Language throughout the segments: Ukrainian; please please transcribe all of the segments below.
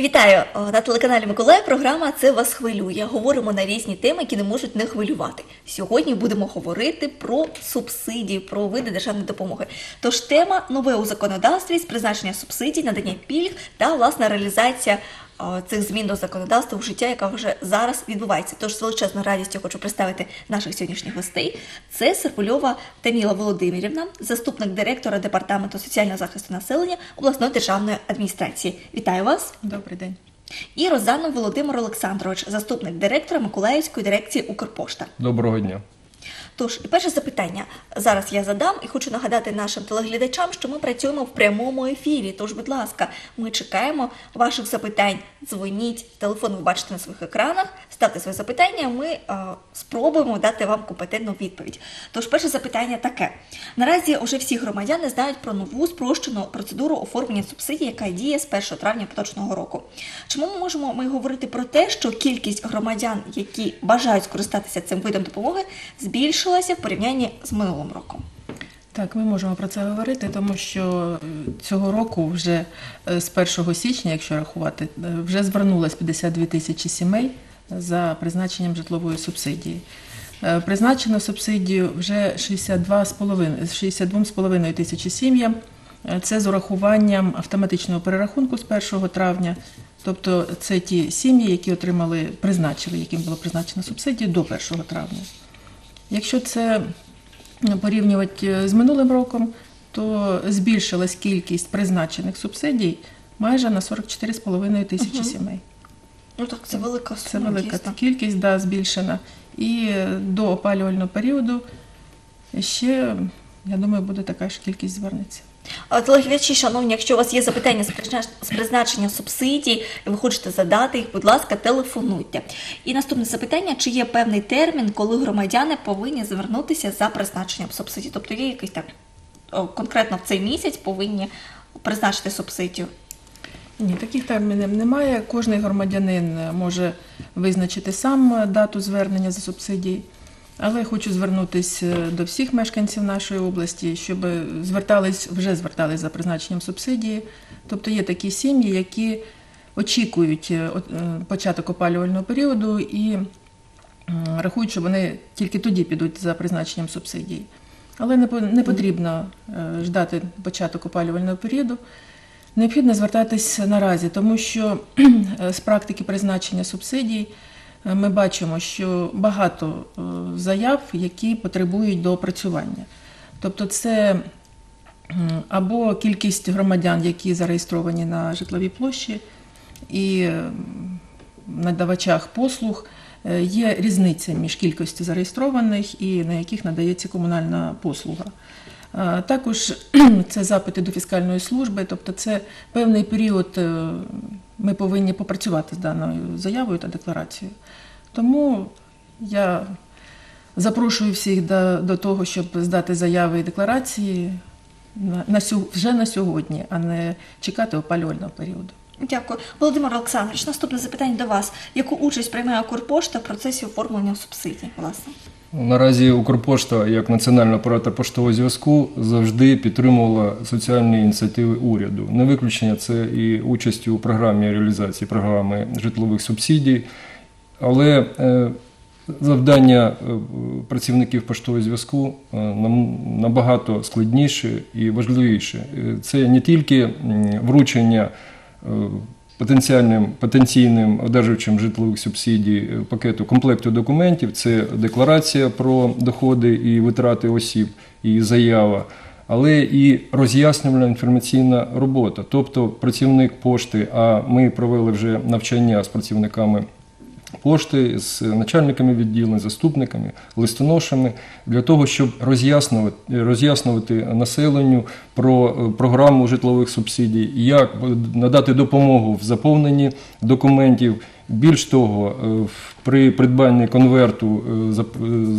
Вітаю на телеканалі Миколаїв. Програма Це вас хвилює. Говоримо на різні теми, які не можуть не хвилювати. Сьогодні будемо говорити про субсидії, про види державної допомоги. Тож тема нове у законодавстві з призначення субсидій, надання пільг та власна реалізація цих змін до законодавства в життя, яка вже зараз відбувається. Тож з величезною радістю хочу представити наших сьогоднішніх гостей. Це Серпульова Таміла Володимирівна, заступник директора департаменту соціального захисту населення обласної державної адміністрації. Вітаю вас! Добрий день. І Розанов Володимир Олександрович, заступник директора Миколаївської дирекції Укрпошта. Доброго дня. Тож, і перше запитання зараз я задам і хочу нагадати нашим телеглядачам, що ми працюємо в прямому ефірі. Тож, будь ласка, ми чекаємо ваших запитань. Дзвоніть, телефон ви бачите на своїх екранах, ставте свої запитання. Ми е, спробуємо дати вам компетентну відповідь. Тож, перше запитання таке: наразі уже всі громадяни знають про нову спрощену процедуру оформлення субсидій, яка діє з 1 травня поточного року. Чому ми можемо ми говорити про те, що кількість громадян, які бажають скористатися цим видом допомоги, збільшилася в порівнянні з минулим роком? Так, ми можемо про це говорити, тому що е, цього року, вже е, з 1 січня, якщо рахувати, е, вже звернулось 52 тисячі сімей за призначенням житлової субсидії. Призначено субсидію вже 62,5 62,5 тисячі сім'ям. Це з урахуванням автоматичного перерахунку з 1 травня. Тобто це ті сім'ї, які отримали, призначили, яким було призначено субсидію до 1 травня. Якщо це порівнювати з минулим роком, то збільшилась кількість призначених субсидій майже на 44,5 тисячі сімей. Ну так, це велика сума. Це велика дійсно. кількість, да, збільшена. І до опалювального періоду ще, я думаю, буде така ж кількість звернеться. Телеглядачі, шановні, якщо у вас є запитання з призна- з призначення субсидій, ви хочете задати їх, будь ласка, телефонуйте. І наступне запитання: чи є певний термін, коли громадяни повинні звернутися за призначенням субсидій? Тобто є якийсь так конкретно в цей місяць повинні призначити субсидію? Ні, таких термінів немає. Кожний громадянин може визначити сам дату звернення за субсидії. Але хочу звернутися до всіх мешканців нашої області, щоб звертались, вже звертались за призначенням субсидії. Тобто є такі сім'ї, які очікують е, е, початок опалювального періоду і рахують, що вони тільки тоді підуть за призначенням субсидії. Але не, потрібно е, ждати початок опалювального періоду. Необхідно звертатись наразі, тому що е, з практики призначення субсидій е, ми бачимо, що багато е, заяв, які потребують доопрацювання. Тобто це або кількість громадян, які зареєстровані на житловій площі, і е, надавачах послуг е, є різниця між кількістю зареєстрованих і на яких надається комунальна послуга. Е, Також це запити до фіскальної служби, тобто це певний період е, ми повинні попрацювати з даною заявою та декларацією. Тому я запрошую всіх до, до того, щоб здати заяви і декларації на, на, вже на сьогодні, а не чекати опалювального періоду. Дякую. Володимир Олександрович, наступне запитання до вас. Яку участь приймає Укрпошта в процесі оформлення субсидій? Власне? Наразі Укрпошта, як національний оператор поштового зв'язку, завжди підтримувала соціальні ініціативи уряду. Не виключення це і участь у програмі реалізації програми житлових субсидій. Але е, завдання е, працівників поштового зв'язку е, набагато складніше і важливіше. Це не тільки вручення потенціальним потенційним одержувачем житлових субсидій е, пакету комплекту документів. Це декларація про доходи і витрати осіб і заява. Але і роз'яснювальна інформаційна робота. Тобто працівник пошти, а ми провели вже навчання з працівниками пошти, з начальниками відділень, заступниками, листоношами для того, щоб роз'яснювати, роз'яснювати населенню про е, програму житлових субсидій, як надати допомогу в заповненні документів. Більш того, е, при придбанні конверту е,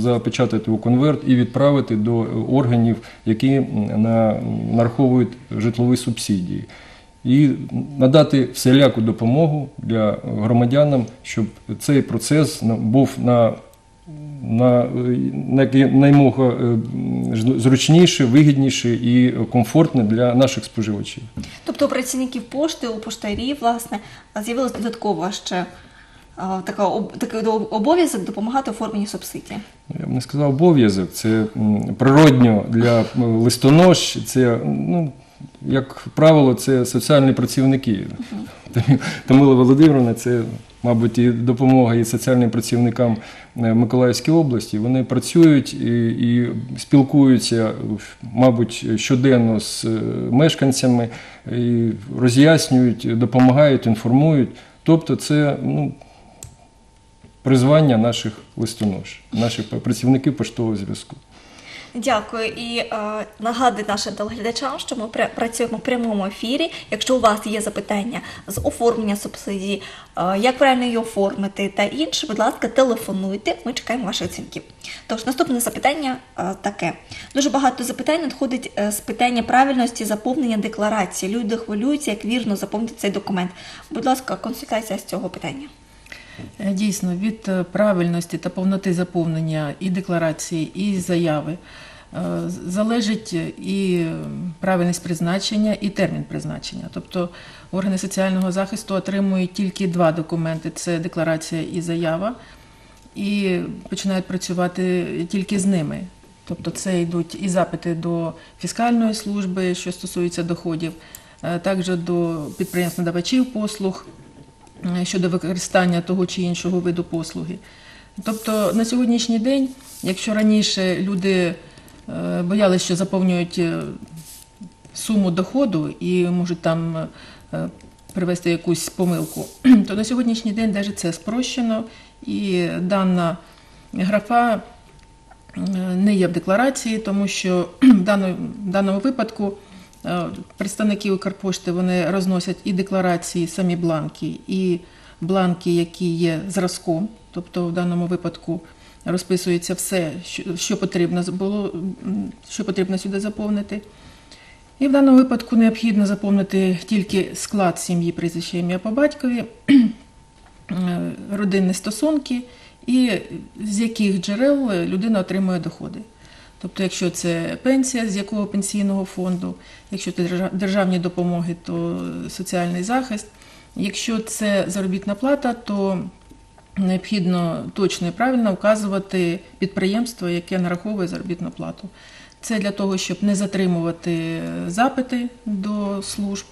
запечатати у конверт і відправити до органів, які на- нараховують житлові субсидії і надати всіляку допомогу для громадянам, щоб цей процес був на, на, на наймога зручніше, вигідніше і комфортне для наших споживачів. Тобто у працівників пошти, у поштарів, власне, з'явилось додатково ще така такий обов'язок допомагати у оформленні субсидії. Я б не сказав обов'язок, це природньо для листонож, це, ну, як правило, це соціальні працівники. Тамила Володимировна, це, мабуть, і допомога і соціальним працівникам е, Миколаївської області. Вони працюють і, і спілкуються, мабуть, щоденно з е, мешканцями, і роз'яснюють, допомагають, інформують. Тобто, це ну, призвання наших листонож, наших працівників поштового зв'язку. Дякую і е, нагадую нашим телеглядачам, що ми пра- працюємо в прямому ефірі. Якщо у вас є запитання з оформлення субсидії, е, як правильно її оформити та інше, будь ласка, телефонуйте. Ми чекаємо ваших дзвінків. Тож наступне запитання е, таке: дуже багато запитань надходить е, з питання правильності заповнення декларації. Люди хвилюються, як вірно заповнити цей документ. Будь ласка, консультація з цього питання. Е, Дійсно, від е, правильності та повноти заповнення і декларації, і заяви е, залежить і правильність призначення, і термін призначення. Тобто органи соціального захисту отримують тільки два документи: це декларація і заява, і починають працювати тільки з ними. Тобто це йдуть і запити до фіскальної служби, що стосується доходів, також до підприємств-надавачів послуг щодо використання того чи іншого виду послуги. Тобто на сьогоднішній день, якщо раніше люди е, боялися, що заповнюють е, суму доходу і можуть там е, привести якусь помилку, то на сьогоднішній день навіть це спрощено, і дана графа е, не є в декларації, тому що в даному, випадку е, представники Укрпошти вони розносять і декларації, самі бланки, і бланки, які є зразком, тобто в даному випадку розписується все, що, потрібно було, що потрібно сюди заповнити. І в даному випадку необхідно заповнити тільки склад сім'ї, прізвище ім'я по батькові, е, родинні стосунки і з яких джерел людина отримує доходи. Тобто, якщо це пенсія, з якого пенсійного фонду, якщо це держа- державні допомоги, то соціальний захист. Якщо це заробітна плата, то необхідно точно і правильно вказувати підприємство, яке нараховує заробітну плату. Це для того, щоб не затримувати запити до служб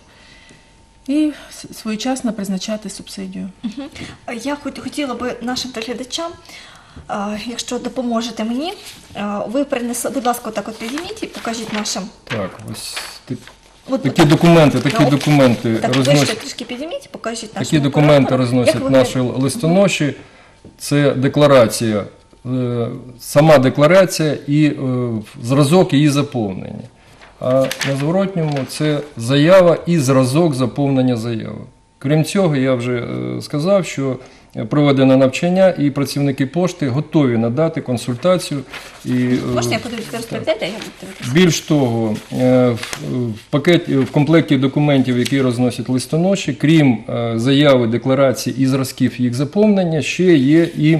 і своєчасно призначати субсидію. Я хот- хотіла би нашим телеглядачам, е, якщо допоможете мені, е, ви принесли, будь ласка, отак от підійміть і покажіть нашим. Так, ось ти- От, такі документи, такі Ну, документи Так, ви ще розносять. трішки підійміть, покажіть нашим Такі документи розносять наші листоноші. Це декларація, е, сама декларація і е, зразок її заповнення. А на зворотньому це заява і зразок заповнення заяви. Крім цього, я вже сказав, що проведено навчання, і працівники пошти готові надати консультацію. І, е, Можна я буду дивитися. більш того, е, в- пакеті в комплекті документів, які розносять листоноші, крім е, заяви, декларації і зразків їх заповнення, ще є і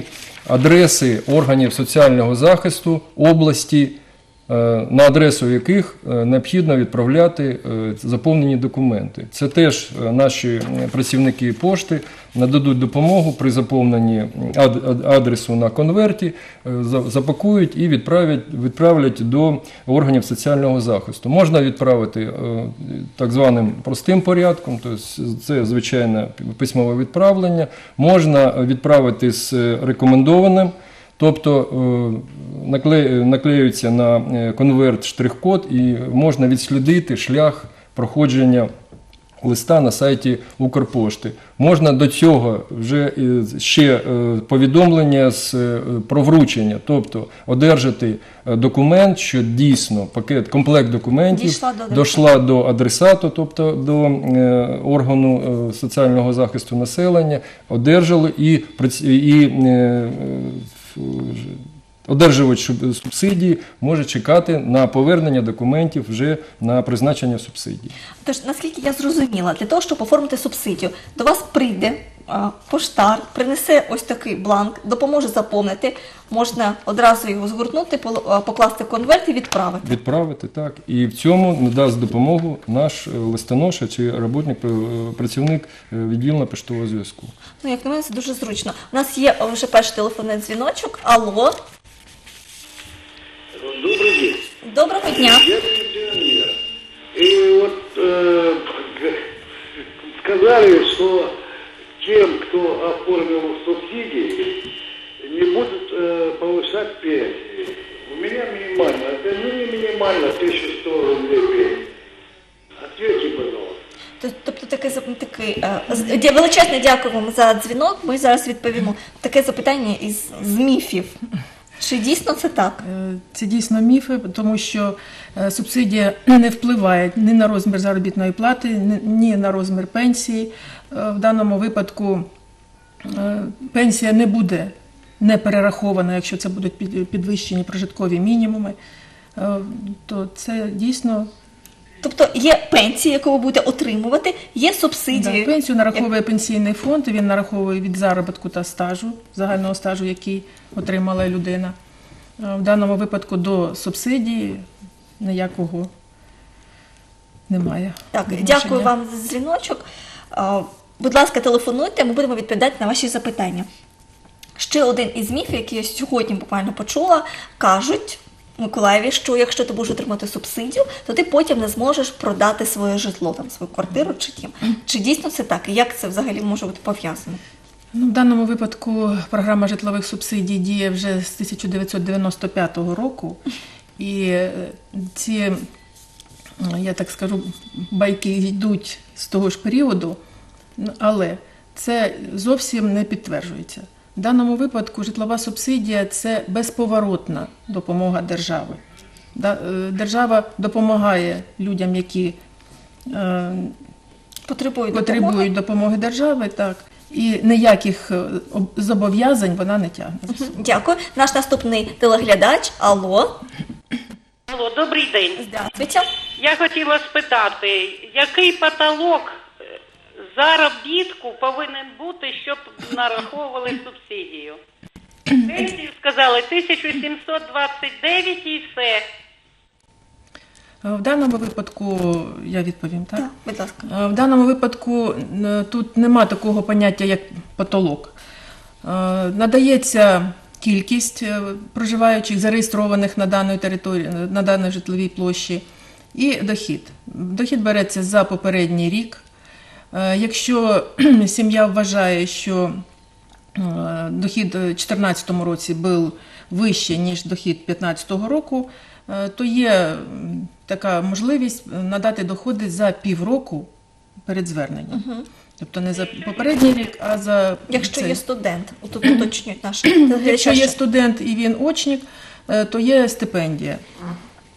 адреси органів соціального захисту області, на адресу яких е, необхідно відправляти е, заповнені документи. Це теж е, наші е, працівники пошти нададуть допомогу при заповненні ад- ад- адресу на конверті, е, запакують і відправлять, відправлять до органів соціального захисту. Можна відправити е, так званим простим порядком, тобто це звичайне письмове відправлення, можна відправити з рекомендованим. Тобто е, наклеюється на е, конверт штрих-код і можна відслідити шлях проходження листа на сайті Укрпошти. Можна до цього вже е, ще повідомлення з, про вручення, тобто одержати документ, що дійсно пакет, комплект документів Дійшла до дошла до адресату, тобто до органу соціального захисту населення, одержали і, і одержувач субсидії може чекати на повернення документів вже на призначення субсидії. Тож, наскільки я зрозуміла, для того, щоб оформити субсидію, до вас прийде а, поштар принесе ось такий бланк, допоможе заповнити. Можна одразу його згорнути, покласти в конверт і відправити. Відправити так. І в цьому надасть допомогу наш е, листоноша чи роботник, е, працівник е, відділення поштового зв'язку. Ну, як на мене, це дуже зручно. У нас є вже перший телефонний дзвіночок. Алло, Добрый день. доброго дня. Я пенсионер. И вот э, г- сказали, что тем, кто оформил субсидии, не будут э, повышать пенсии. У меня минимально, это ну, не минимально, 1100 рублей пенсии. Тобто таке такий е, величезне дякую вам за дзвінок. Ми зараз відповімо таке запитання із з міфів. Чи дійсно це так? Е, Це дійсно міфи, тому що е, субсидія не впливає ні на розмір заробітної плати, ні- на розмір пенсії. Е, В даному випадку пенсія не буде не перерахована, якщо це будуть під- підвищені прожиткові мінімуми. То це дійсно Тобто є пенсія, яку ви будете отримувати, є субсидії. Да, пенсію нараховує пенсійний фонд, і він нараховує від заробітку та стажу, загального стажу, який отримала людина. Е, В даному випадку до субсидії ніякого немає. Так, відношення. дякую вам за дзвіночок. Будь ласка, телефонуйте, ми будемо відповідати на ваші запитання. Ще один із міфів, який я сьогодні буквально почула, кажуть Миколаєві, що якщо ти будеш отримати субсидію, то ти потім не зможеш продати своє житло, там свою квартиру чи дім. Чи дійсно це так? І як це взагалі може бути пов'язано? Ну, в даному випадку програма житлових субсидій діє вже з 1995 року, і е, ці, е, я так скажу, байки йдуть з того ж періоду, але це зовсім не підтверджується. В даному випадку житлова субсидія це безповоротна допомога держави. Е, Держава допомагає людям, які е, Потребують потребують допомоги? допомоги держави, так. І ніяких е, зобов'язань вона не тягне. Дякую. Наш наступний телеглядач. Алло. Алло, добрий день. Здравствуйте. Я хотіла спитати, який потолок заробітку повинен бути, щоб нараховували субсидію? Пенсію сказали 1729 і все. Е, В даному випадку я відповім, так? Так, будь ласка. Е, В даному випадку е, тут нема такого поняття, як потолок. Надається кількість проживаючих, зареєстрованих на даній території, на даній житловій площі, і дохід. Дохід береться за попередній рік. Е, Якщо сім'я вважає, що е, дохід у 2014 році був вищий, ніж дохід 2015 року, е, то є така можливість надати доходи за півроку перед зверненням. Тобто не за попередній рік, а за Якщо цей. є студент, тут уточнюють наші. Якщо є студент і він очник, е, то є стипендія.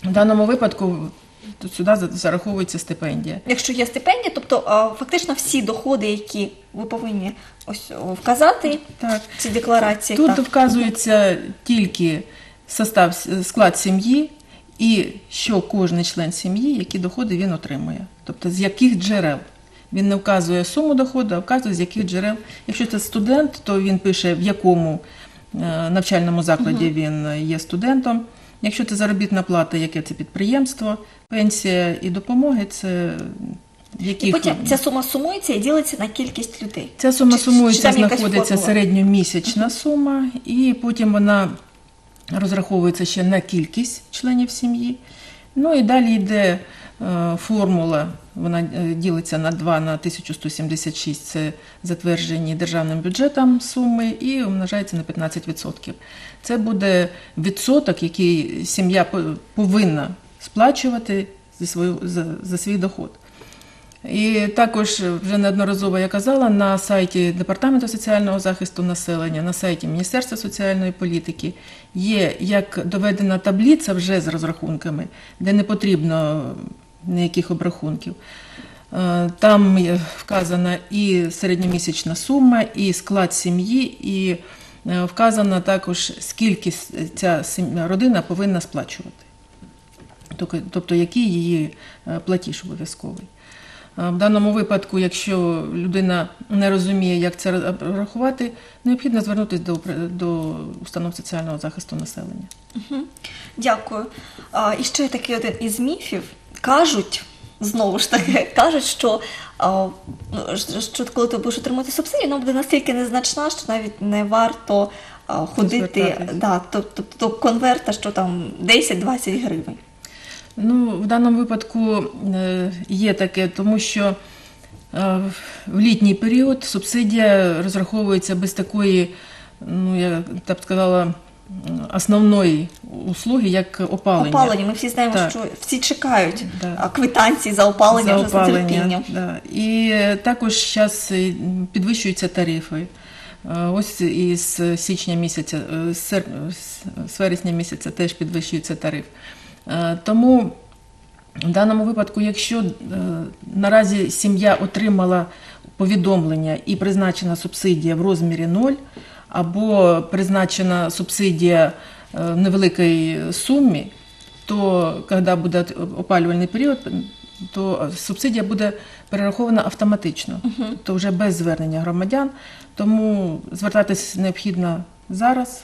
В даному випадку то сюди за- зараховується стипендія. Якщо є стипендія, тобто фактично всі доходи, які ви повинні ось вказати Так. в цій декларації, Тут так. вказується тільки состав склад сім'ї і що кожен член сім'ї, які доходи він отримує. Тобто з яких джерел. Він не вказує суму доходу, а вказує з яких джерел. Якщо це студент, то він пише, в якому е, навчальному закладі він є студентом. Якщо це заробітна плата, яке це підприємство, пенсія і допомоги, це в І потім ця сума сумується і ділиться на кількість людей. Ця сума чи сумується, чи знаходиться середньомісячна сума, і потім вона розраховується ще на кількість членів сім'ї. Ну і далі йде е, формула, вона е, ділиться на 2 на 1176, це затверджені державним бюджетом суми, і умножається на 15%. Це буде відсоток, який сім'я повинна сплачувати за, свою, за, за свій доход. І також вже неодноразово я казала на сайті Департаменту соціального захисту населення, на сайті Міністерства соціальної політики є як доведена таблиця вже з розрахунками, де не потрібно ніяких обрахунків. Е, Там вказана і середньомісячна сума, і склад сім'ї, і е, вказано також, скільки ця родина повинна сплачувати. Тобто- який її е, платіж обов'язковий. В даному випадку, якщо людина не розуміє, як це рахувати, необхідно звернутися до, до установ соціального захисту населення. Мгм. Дякую. А, і ще такий один із міфів. Кажуть, знову ж таки, кажуть, що, а, ну, що- коли ти будеш отримати субсидію, вона буде настільки незначна, що навіть не варто а, ходити да, тобто до конверта, що там 10-20 гривень. Ну, в даному випадку е, є таке, тому що е, в літній період субсидія розраховується без такої, ну я так б сказала, основної услуги, як опалення. Опалення. Ми всі знаємо, Так. що всі чекають Да. квитанції за опалення вже з опалення, нетерпінням. Да. І е, також зараз підвищуються тарифи. Е, Ось із січня місяця, е, з вересня місяця теж підвищується тариф. Е, Тому в даному випадку, якщо е, наразі сім'я отримала повідомлення і призначена субсидія в розмірі 0, або призначена субсидія е, в невеликій сумі, то коли буде опалювальний період, то субсидія буде перерахована автоматично, то вже без звернення громадян. Тому звертатись необхідно зараз,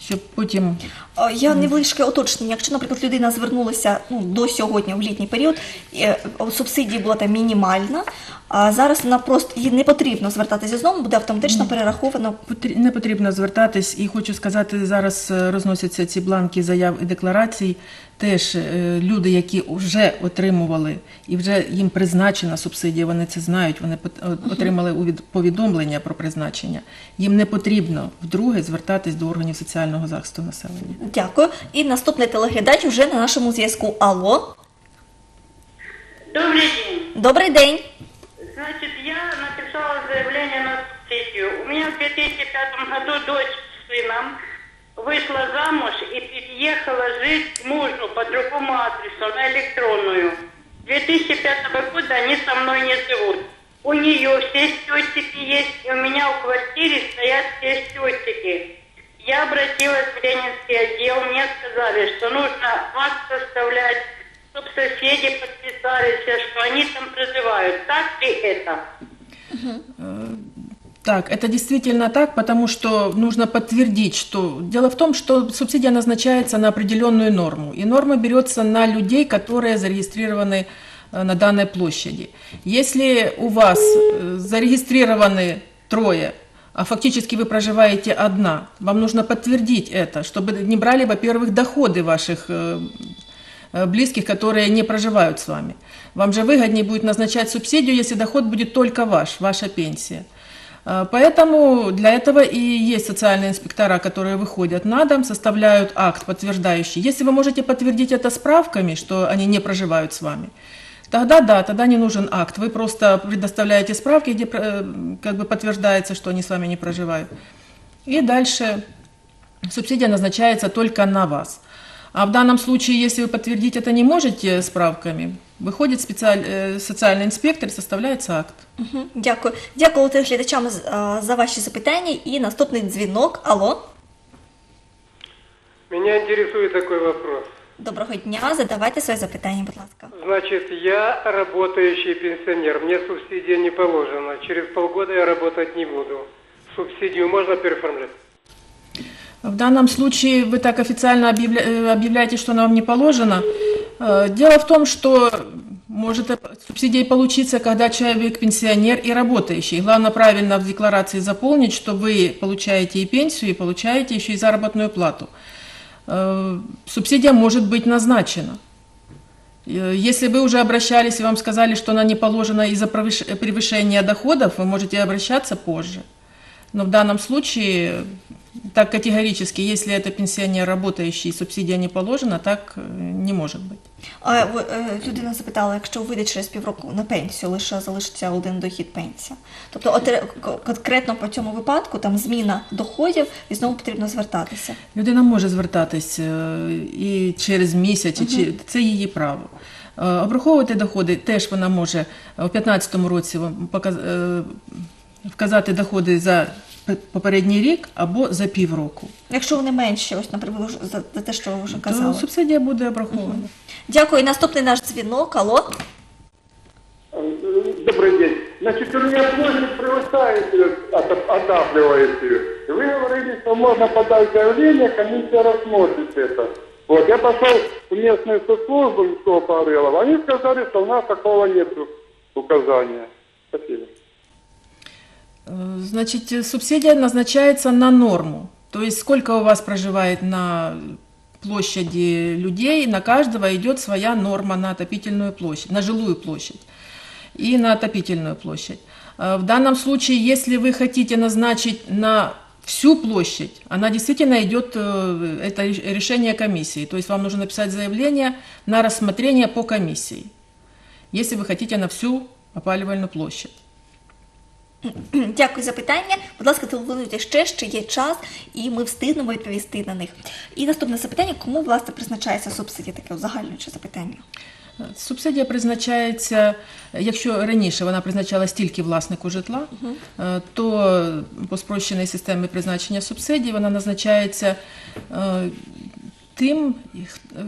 щоб потім А, Я невеличке уточнення. Якщо, наприклад, людина звернулася ну, до сьогодні в літній період, е, субсидія була там мінімальна, а зараз вона просто їй не потрібно звертатися знову, буде автоматично перераховано. Не потрібно звертатись, і хочу сказати, зараз е, розносяться ці бланки заяв і декларацій. Теж е, люди, які вже отримували і вже їм призначена субсидія, вони це знають, вони пот- отримали увід- повідомлення про призначення. Їм не потрібно вдруге звертатись до органів соціального захисту населення. Дякую. І наступний телеглядач вже на нашому зв'язку. Алло, Добрый день. добрий день. Значит, я написала заявление на субсидию. У меня в 2005 году дочь с сыном вышла замуж и переехала жить к мужу по другому адресу на электронную. С 2005 года они со мной не живут. У нее все счетчики есть, и у меня в квартире стоят все счетчики. Я обратилась в Ленинский отдел, мне сказали, что нужно акт составлять, чтобы соседи подписались, что они там проживают. Так ли это? Так, это действительно так, потому что нужно подтвердить, что дело в том, что субсидия назначается на определенную норму, и норма берется на людей, которые зарегистрированы э, на данной площади. Если у вас э, зарегистрированы трое, а фактически вы проживаете одна, вам нужно подтвердить это, чтобы не брали, во-первых, доходы ваших э, близких, которые не проживают с вами. Вам же выгоднее будет назначать субсидию, если доход будет только ваш, ваша пенсия. Э, Поэтому для этого и есть социальные инспектора, которые выходят на дом, составляют акт подтверждающий. Если вы можете подтвердить это справками, что они не проживают с вами, тогда да, тогда не нужен акт. Вы просто предоставляете справки, где э, как бы подтверждается, что они с вами не проживают. И дальше субсидия назначается только на вас. А в данном случае, если вы подтвердить это не можете справками, выходит специаль- э, социальный инспектор, составляется акт. Мгм, Дякую. Дякую телеглядачам з- а, за ваші запитання. І наступний дзвінок. Алло, Меня интересует такой вопрос. доброго дня. Задавайте своє запитання, будь ласка. Значит, я работающий пенсионер, мне субсидия не положена. Через полгода я работать не буду. Субсидию можно переоформлять? В данном случае вы так официально объявля- э, объявляете, что она вам не положена. Э, Дело в том, что может субсидия получиться, когда человек пенсионер и работающий. Главное правильно в декларации заполнить, что вы получаете и пенсию, и получаете еще и заработную плату. Э, Субсидия может быть назначена. Если вы уже обращались и вам сказали, что она не положена из-за превыш- превышения доходов, вы можете обращаться позже. Но в данном случае так категорически, если это пенсионер работающий, субсидия не положена, так э, не может быть. А, в- е, людина запитала, якщо вийде через півроку на пенсію, лише залишиться один дохід пенсія. Тобто, от, е, к- конкретно по цьому випадку там зміна доходів і знову потрібно звертатися. Людина може звертатись е, і через місяць, і чи це її право. Е, Обраховувати доходи теж вона може у 2015 році вам показ- е, вказати доходи за п- попередній рік або за півроку. Якщо вони менші, ось, наприклад, ви вже- за, за те, що ви вже То казали. субсидія буде обрахована. Дякую. І наступний наш дзвінок. Алло, добрый день. Значит, у меня площадь превышает э, отоп- отапливающую. И Вы говорили, что можно подать заявление, комиссия рассмотрит это. Вот, я пошел в местную соцслужбу Мужского Паврелова. Они сказали, что у нас такого нет указания. Спасибо. Э, Значит, субсидия назначается на норму. То есть сколько у вас проживает на площади людей, на каждого идет своя норма на отопительную площадь, на жилую площадь и на отопительную площадь. Э, В данном случае, если вы хотите назначить на всю площадь, она действительно идет, э, это реш- решение комиссии. То есть вам нужно написать заявление на рассмотрение по комиссии, если вы хотите на всю опаливальную площадь. Дякую за питання. Будь ласка, телефонуйте ще, ще є час, і ми встигнемо відповісти на них. І наступне запитання: кому власне призначається субсидія? Таке узагальнююче запитання. Субсидія призначається, якщо раніше вона призначалась тільки власнику житла, е, то по спрощеній системі призначення субсидій вона назначається е, тим,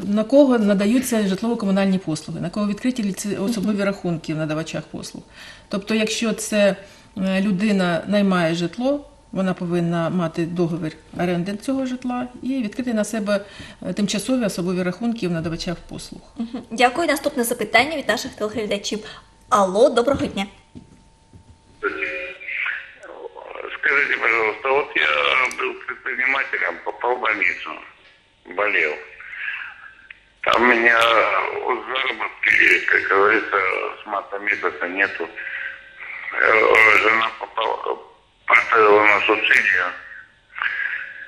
на кого надаються житлово-комунальні послуги, на кого відкриті особливі рахунки в надавачах послуг. Тобто, якщо це е, людина наймає житло, вона повинна мати договір оренди цього житла і відкрити на себе е, тимчасові особливі рахунки в надавачах послуг. Дякую. Наступне запитання від наших телеглядачів. Алло, доброго дня. Скажите, пожалуйста, вот я был предпринимателем, попал в больницу, болел. Там у меня заработки, как говорится, с месяца нету. Э, Жена попала, поставила на субсидию,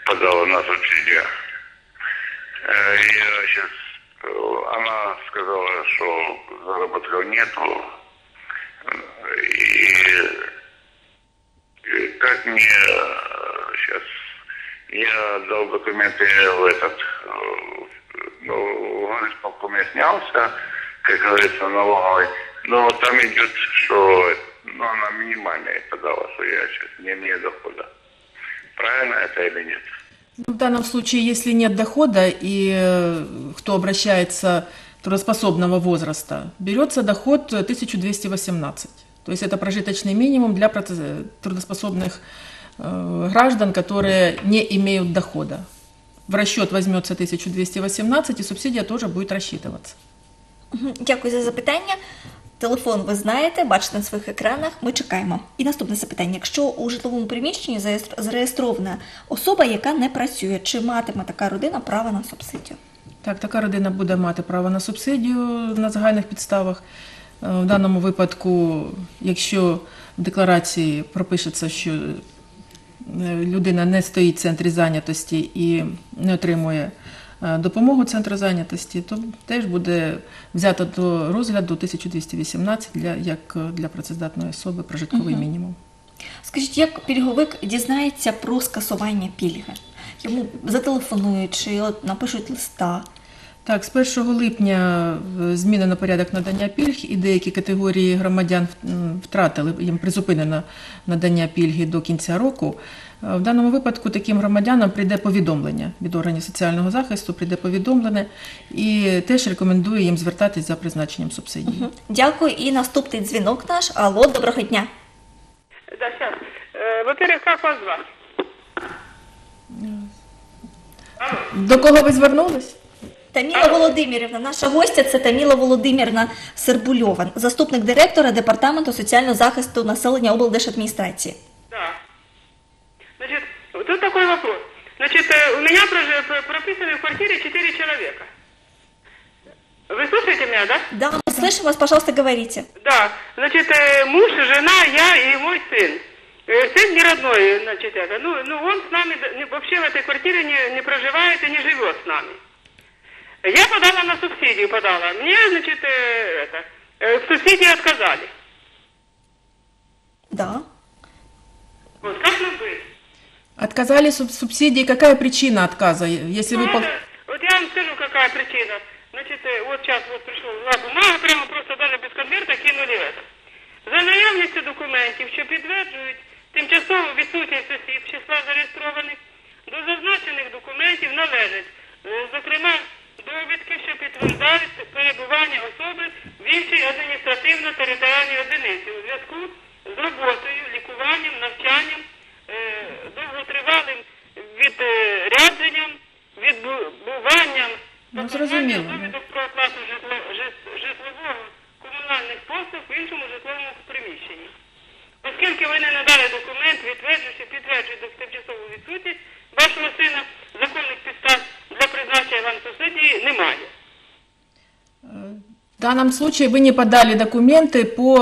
подала на субсидию. Э, Я сейчас, она сказала, что заработков нету. И Э, Как мне сейчас... Я дал документы в этот... Ну, в горисполком я снялся, как говорится, налоговый. Но там идет, что ну, она минимальная подала, что я сейчас не имею дохода. Правильно это или нет? Ну, В данном случае, если нет дохода и кто обращается трудоспособного возраста, берется доход 1218. То есть это прожиточный минимум для трудоспособных граждан, которые не имеют дохода. В расчет возьмется 1218, и субсидия тоже будет рассчитываться. Дякую за запитання. Телефон ви знаєте, бачите на своїх екранах. Ми чекаємо. І наступне запитання: якщо у житловому приміщенні зареєстрована особа, яка не працює, чи матиме така родина право на субсидію? Так, така родина буде мати право на субсидію на загальних підставах. Е, В даному випадку, якщо в декларації пропишеться, що людина не стоїть в центрі зайнятості і не отримує е, допомогу центру зайнятості, то теж буде взято до розгляду 1218 для, як е, для працездатної особи прожитковий мінімум. Скажіть, як пільговик дізнається про скасування пільги? Йому зателефонують чи от напишуть листа. Так, з 1 липня е, змінено порядок надання пільг, і деякі категорії громадян втратили їм призупинено надання пільги до кінця року. Е, В даному випадку таким громадянам прийде повідомлення від органів соціального захисту, прийде повідомлення і теж рекомендую їм звертатись за призначенням субсидії. Мгм. Дякую. І наступний дзвінок наш. Алло, доброго дня. Да, сейчас. Во-первых, как вас звать? До кого ви звернулись? Таміла Володимирівна, наша гостя це Таміла Володимирівна Сербульова, заступник директора департаменту соціального захисту населення облдержадміністрації. Да. Значит, вот тут такой вопрос. Значит, э, у меня прожи- про- прописаны в квартире 4 человека. Вы слушаете меня, да? Да, мы слышим вас, пожалуйста, говорите. Да. Значит, э, муж, жена, я и мой сын. Э, Сын не родной, значит, это. Ну, ну он с нами д- не- вообще в этой квартире не, не проживает и не живет с нами. Я подала на субсидию, подала. Мне, значит, э, это, э, в субсидии отказали. Да. Вот как нам быть? Отказали суб- субсидии. Какая причина отказа? Если вы... Ну, пол- это- вот я вам скажу, какая причина. Значит, э, вот сейчас вот пришла бумага, прямо просто даже без конверта кинули в это. За наявністю документів, що підтверджують тимчасову відсутність осіб з числа зареєстрованих, до зазначених документів належать, е, зокрема, довідки, що підтверджують перебування особи в іншій адміністративно-територіальній одиниці у зв'язку з роботою, лікуванням, навчанням, е, довготривалим відрядженням, відбуванням Ну, довідок про оплату житло, житлового комунальних послуг в іншому житловому приміщенні. Оскільки ви не надали документ, відтверджуючи, підтверджуючи тимчасову відсутність вашого сина, законних підстав для призначення вам субсидії немає. В данном случае вы не подали документы по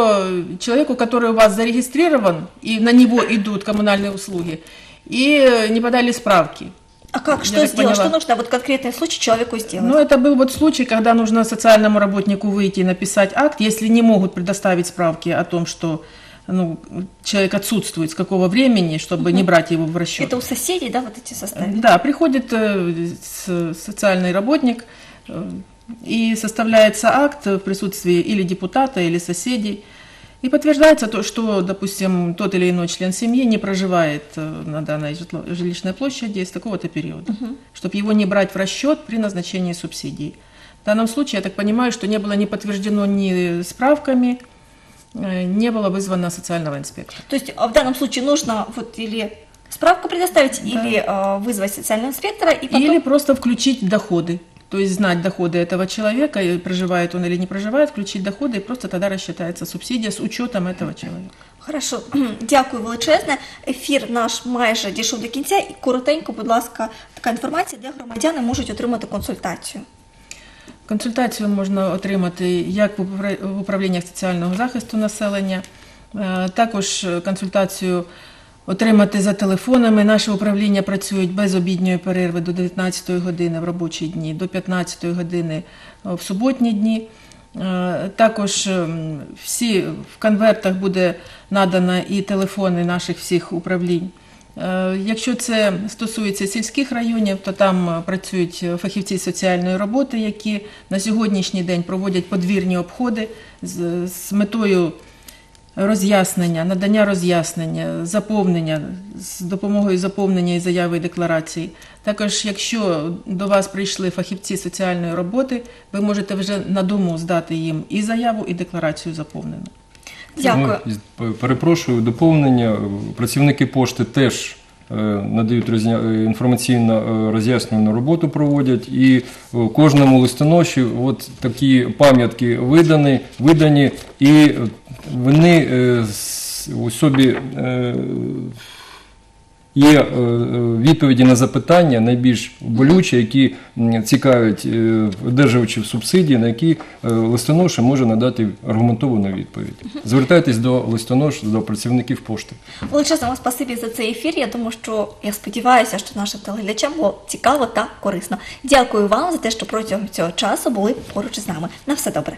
человеку, который у вас зарегистрирован, и на него идут коммунальные услуги, и не подали справки. А как, что так сделать? поняла. Что нужно вот конкретный случай человеку сделать? Ну, это был вот случай, когда нужно социальному работнику выйти и написать акт, если не могут предоставить справки о том, что ну, человек отсутствует, с какого времени, чтобы не брать его в расчет. Это у соседей, да, вот эти составить? Да, приходит э, социальный работник э, и составляется акт в присутствии или депутата, или соседей. И подтверждается то, что, допустим, тот или иной член семьи не проживает э, на данной жилищной площади с такого-то периода, чтобы его не брать в расчет при назначении субсидий. В данном случае, я так понимаю, что не было не подтверждено ни справками, не было вызвано социального инспектора. То есть а в данном случае нужно вот или справку предоставить, или э, вызвать социального инспектора, и потом... Или просто включить доходы. То есть знать доходы этого человека, и проживает он или не проживает, включить доходы, и просто тогда рассчитается субсидия с учетом этого человека. Хорошо, дякую величезне. Ефір наш майже дійшов до кінця. І коротенько, будь ласка, така інформація, де громадяни можуть отримати консультацію. Консультацію можна отримати як в управліннях соціального захисту населення, е, також консультацію отримати за телефонами. Наше управління працюють без обідньої перерви до 19 години в робочі дні, до 15 години е, в суботні дні. Е, Також ем, всі в конвертах буде надано і телефони наших всіх управлінь. Е, Якщо це стосується сільських районів, то там е, працюють е, фахівці соціальної роботи, які на сьогоднішній день проводять подвірні обходи з, з метою роз'яснення, надання роз'яснення, заповнення з допомогою заповнення і заяви і декларації. Також, якщо до вас прийшли фахівці соціальної роботи, ви можете вже на дому здати їм і заяву, і декларацію заповнену. Дякую. Ну, перепрошую, доповнення. Працівники пошти теж е, надають е, інформаційно е, роз'яснювальну роботу проводять, і кожному листоноші от такі пам'ятки видані, видані і вони у собі. Є е, е, відповіді на запитання найбільш болючі, які цікавлять е, одержувачів субсидії, на які листоноша може надати аргументовану відповідь. Звертайтесь до листонош, до працівників пошти. Величезне вам спасибі за цей ефір. Я думаю, що я сподіваюся, що нашим телеглядачам було цікаво та корисно. Дякую вам за те, що протягом цього часу були поруч з нами. На все добре.